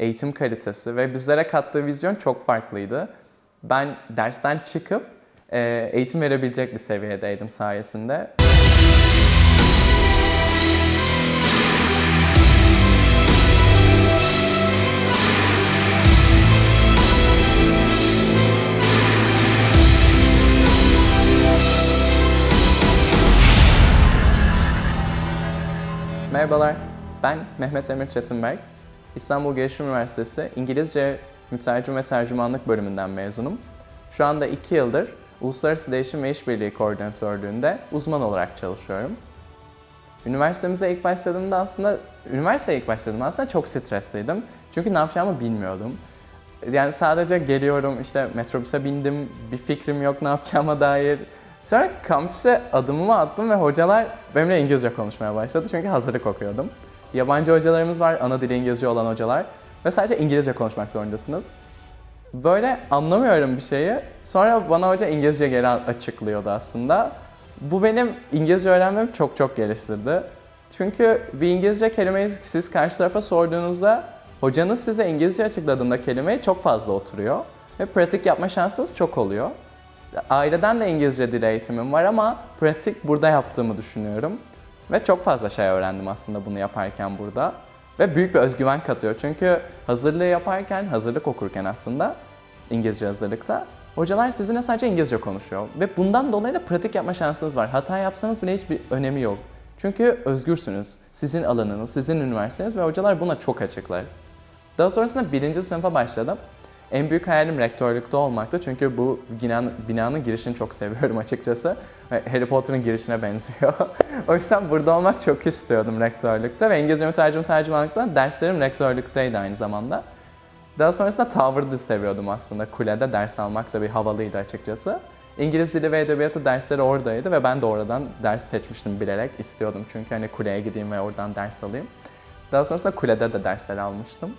eğitim kalitesi ve bizlere kattığı vizyon çok farklıydı. Ben dersten çıkıp e, eğitim verebilecek bir seviyedeydim sayesinde. Merhabalar, ben Mehmet Emir Çetinberk. İstanbul Gelişim Üniversitesi İngilizce Mütercim ve Tercümanlık bölümünden mezunum. Şu anda 2 yıldır Uluslararası Değişim ve İşbirliği Koordinatörlüğünde uzman olarak çalışıyorum. Üniversitemize ilk başladığımda aslında, üniversiteye ilk başladığımda aslında çok stresliydim. Çünkü ne yapacağımı bilmiyordum. Yani sadece geliyorum işte metrobüse bindim, bir fikrim yok ne yapacağıma dair. Sonra kampüse adımımı attım ve hocalar benimle İngilizce konuşmaya başladı çünkü hazırlık okuyordum. Yabancı hocalarımız var, ana dili İngilizce olan hocalar ve sadece İngilizce konuşmak zorundasınız. Böyle anlamıyorum bir şeyi. Sonra bana hoca İngilizce geri açıklıyordu aslında. Bu benim İngilizce öğrenmemi çok çok geliştirdi. Çünkü bir İngilizce kelimeyi siz karşı tarafa sorduğunuzda hocanız size İngilizce açıkladığında kelimeyi çok fazla oturuyor ve pratik yapma şansınız çok oluyor. Aileden de İngilizce dil eğitimim var ama pratik burada yaptığımı düşünüyorum. Ve çok fazla şey öğrendim aslında bunu yaparken burada. Ve büyük bir özgüven katıyor. Çünkü hazırlığı yaparken, hazırlık okurken aslında İngilizce hazırlıkta hocalar sizinle sadece İngilizce konuşuyor. Ve bundan dolayı da pratik yapma şansınız var. Hata yapsanız bile hiçbir önemi yok. Çünkü özgürsünüz. Sizin alanınız, sizin üniversiteniz ve hocalar buna çok açıklar. Daha sonrasında birinci sınıfa başladım. En büyük hayalim rektörlükte olmaktı çünkü bu binanın, binanın girişini çok seviyorum açıkçası. Harry Potter'ın girişine benziyor. o yüzden burada olmak çok istiyordum rektörlükte ve İngilizce mütercim tercümanlıkta derslerim rektörlükteydi aynı zamanda. Daha sonrasında Tower'da seviyordum aslında. Kulede ders almak da bir havalıydı açıkçası. İngiliz dili ve edebiyatı dersleri oradaydı ve ben de oradan ders seçmiştim bilerek istiyordum. Çünkü hani kuleye gideyim ve oradan ders alayım. Daha sonrasında kulede de dersler almıştım.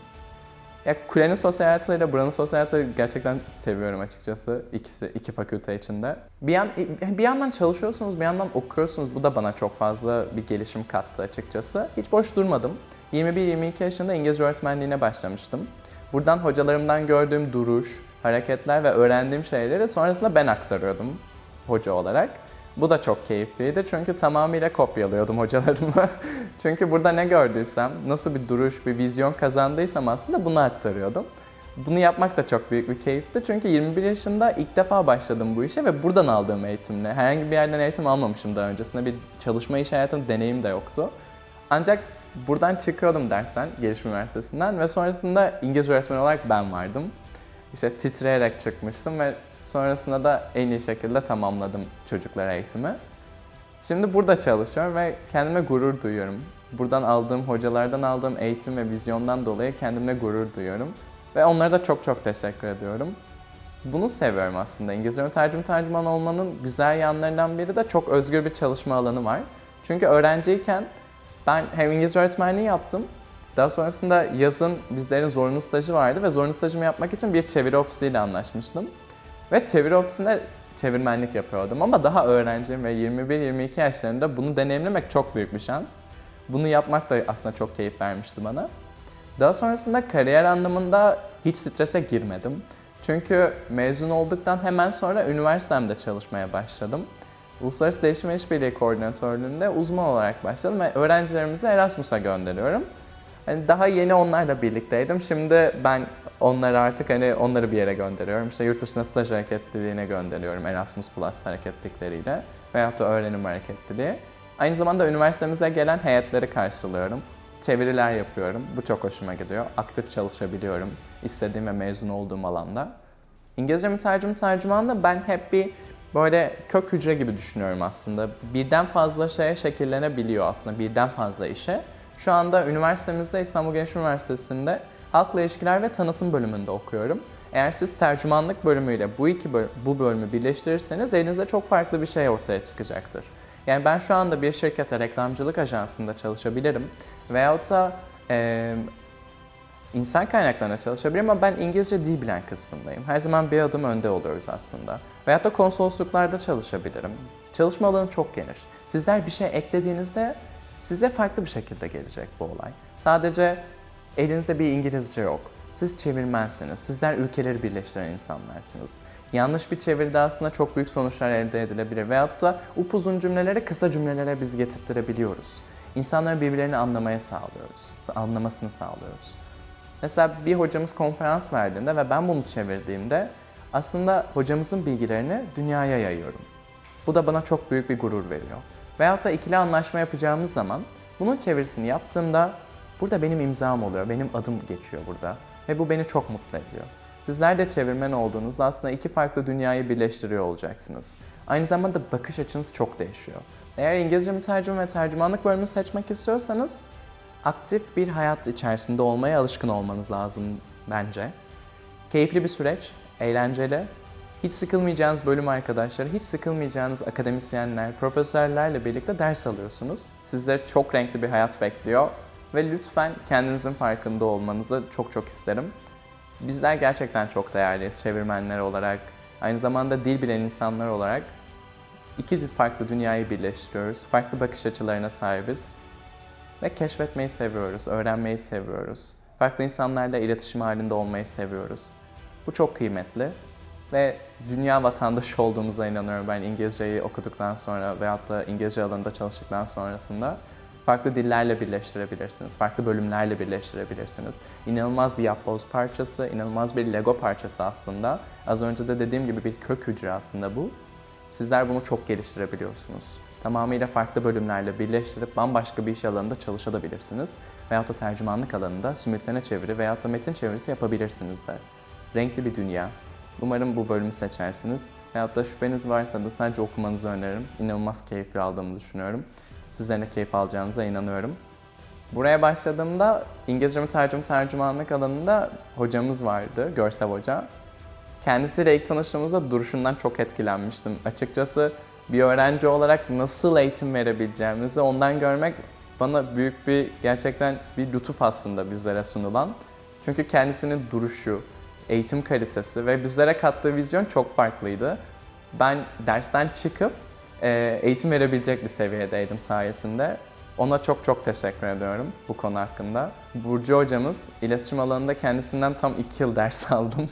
Ya kulenin sosyal hayatıyla buranın sosyal hayatı gerçekten seviyorum açıkçası ikisi iki fakülte içinde. Bir yan bir yandan çalışıyorsunuz, bir yandan okuyorsunuz. Bu da bana çok fazla bir gelişim kattı açıkçası. Hiç boş durmadım. 21-22 yaşında İngilizce öğretmenliğine başlamıştım. Buradan hocalarımdan gördüğüm duruş, hareketler ve öğrendiğim şeyleri sonrasında ben aktarıyordum hoca olarak. Bu da çok keyifliydi çünkü tamamıyla kopyalıyordum hocalarımı. çünkü burada ne gördüysem, nasıl bir duruş, bir vizyon kazandıysam aslında bunu aktarıyordum. Bunu yapmak da çok büyük bir keyifti çünkü 21 yaşında ilk defa başladım bu işe ve buradan aldığım eğitimle. Herhangi bir yerden eğitim almamışım daha öncesinde. Bir çalışma iş hayatım deneyim de yoktu. Ancak buradan çıkıyordum dersten, Gelişim Üniversitesi'nden ve sonrasında İngilizce öğretmeni olarak ben vardım. İşte titreyerek çıkmıştım ve Sonrasında da en iyi şekilde tamamladım çocuklara eğitimi. Şimdi burada çalışıyorum ve kendime gurur duyuyorum. Buradan aldığım, hocalardan aldığım eğitim ve vizyondan dolayı kendime gurur duyuyorum. Ve onlara da çok çok teşekkür ediyorum. Bunu seviyorum aslında. İngilizce tercüm tercüman olmanın güzel yanlarından biri de çok özgür bir çalışma alanı var. Çünkü öğrenciyken ben hem İngilizce öğretmenliği yaptım. Daha sonrasında yazın bizlerin zorunlu stajı vardı ve zorunlu stajımı yapmak için bir çeviri ofisiyle anlaşmıştım. Ve çeviri ofisinde çevirmenlik yapıyordum ama daha öğrenciyim ve 21-22 yaşlarında bunu deneyimlemek çok büyük bir şans. Bunu yapmak da aslında çok keyif vermişti bana. Daha sonrasında kariyer anlamında hiç strese girmedim. Çünkü mezun olduktan hemen sonra üniversitemde çalışmaya başladım. Uluslararası Değişim ve İşbirliği Koordinatörlüğünde uzman olarak başladım ve öğrencilerimizi Erasmus'a gönderiyorum. Hani daha yeni onlarla birlikteydim. Şimdi ben onları artık hani onları bir yere gönderiyorum. İşte yurt dışına staj hareketliliğine gönderiyorum Erasmus Plus hareketlilikleriyle veyahut da öğrenim hareketliliği. Aynı zamanda üniversitemize gelen heyetleri karşılıyorum. Çeviriler yapıyorum. Bu çok hoşuma gidiyor. Aktif çalışabiliyorum. istediğim ve mezun olduğum alanda. İngilizce mütercim tercümanla ben hep bir böyle kök hücre gibi düşünüyorum aslında. Birden fazla şeye şekillenebiliyor aslında. Birden fazla işe. Şu anda üniversitemizde İstanbul Gelişim Üniversitesi'nde Halkla İlişkiler ve Tanıtım bölümünde okuyorum. Eğer siz tercümanlık bölümüyle bu iki bölüm, bu bölümü birleştirirseniz elinizde çok farklı bir şey ortaya çıkacaktır. Yani ben şu anda bir şirkete reklamcılık ajansında çalışabilirim veyahut da e, insan kaynaklarına çalışabilirim ama ben İngilizce dil bilen kısmındayım. Her zaman bir adım önde oluyoruz aslında. Veyahut da konsolosluklarda çalışabilirim. Çalışma alanı çok geniş. Sizler bir şey eklediğinizde size farklı bir şekilde gelecek bu olay. Sadece Elinizde bir İngilizce yok. Siz çevirmensiniz. Sizler ülkeleri birleştiren insanlarsınız. Yanlış bir çeviride aslında çok büyük sonuçlar elde edilebilir. Veyahut da upuzun cümleleri kısa cümlelere biz getirttirebiliyoruz. İnsanların birbirlerini anlamaya sağlıyoruz. Anlamasını sağlıyoruz. Mesela bir hocamız konferans verdiğinde ve ben bunu çevirdiğimde aslında hocamızın bilgilerini dünyaya yayıyorum. Bu da bana çok büyük bir gurur veriyor. Veyahut da ikili anlaşma yapacağımız zaman bunun çevirisini yaptığımda burada benim imzam oluyor, benim adım geçiyor burada. Ve bu beni çok mutlu ediyor. Sizler de çevirmen olduğunuzda aslında iki farklı dünyayı birleştiriyor olacaksınız. Aynı zamanda bakış açınız çok değişiyor. Eğer İngilizce mütercim ve tercümanlık bölümünü seçmek istiyorsanız aktif bir hayat içerisinde olmaya alışkın olmanız lazım bence. Keyifli bir süreç, eğlenceli. Hiç sıkılmayacağınız bölüm arkadaşları, hiç sıkılmayacağınız akademisyenler, profesörlerle birlikte ders alıyorsunuz. Sizleri çok renkli bir hayat bekliyor ve lütfen kendinizin farkında olmanızı çok çok isterim. Bizler gerçekten çok değerliyiz çevirmenler olarak, aynı zamanda dil bilen insanlar olarak. iki farklı dünyayı birleştiriyoruz, farklı bakış açılarına sahibiz ve keşfetmeyi seviyoruz, öğrenmeyi seviyoruz. Farklı insanlarla iletişim halinde olmayı seviyoruz. Bu çok kıymetli ve dünya vatandaşı olduğumuza inanıyorum ben İngilizceyi okuduktan sonra veyahut da İngilizce alanında çalıştıktan sonrasında. Farklı dillerle birleştirebilirsiniz, farklı bölümlerle birleştirebilirsiniz. İnanılmaz bir yapboz parçası, inanılmaz bir Lego parçası aslında. Az önce de dediğim gibi bir kök hücre aslında bu. Sizler bunu çok geliştirebiliyorsunuz. Tamamıyla farklı bölümlerle birleştirip bambaşka bir iş alanında çalışabilirsiniz. Veyahut da tercümanlık alanında simültane çeviri veyahut da metin çevirisi yapabilirsiniz de. Renkli bir dünya. Umarım bu bölümü seçersiniz. Veyahut da şüpheniz varsa da sadece okumanızı öneririm. İnanılmaz keyifli aldığımı düşünüyorum. Sizlerin de keyif alacağınıza inanıyorum. Buraya başladığımda İngilizce mütercim tercümanlık alanında hocamız vardı, Görsel Hoca. Kendisiyle ilk tanıştığımızda duruşundan çok etkilenmiştim. Açıkçası bir öğrenci olarak nasıl eğitim verebileceğimizi ondan görmek bana büyük bir gerçekten bir lütuf aslında bizlere sunulan. Çünkü kendisinin duruşu, eğitim kalitesi ve bizlere kattığı vizyon çok farklıydı. Ben dersten çıkıp e, eğitim verebilecek bir seviyedeydim sayesinde. Ona çok çok teşekkür ediyorum bu konu hakkında. Burcu hocamız, iletişim alanında kendisinden tam 2 yıl ders aldım.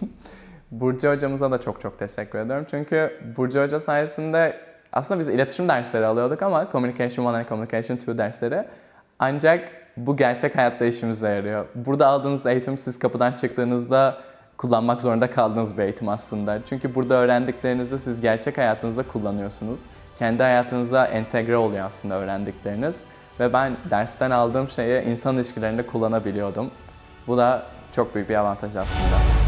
Burcu hocamıza da çok çok teşekkür ediyorum. Çünkü Burcu hoca sayesinde aslında biz iletişim dersleri alıyorduk ama Communication 1 and Communication 2 dersleri. Ancak bu gerçek hayatta işimize yarıyor. Burada aldığınız eğitim siz kapıdan çıktığınızda kullanmak zorunda kaldığınız bir eğitim aslında. Çünkü burada öğrendiklerinizi siz gerçek hayatınızda kullanıyorsunuz. Kendi hayatınıza entegre oluyor aslında öğrendikleriniz. Ve ben dersten aldığım şeyi insan ilişkilerinde kullanabiliyordum. Bu da çok büyük bir avantaj aslında.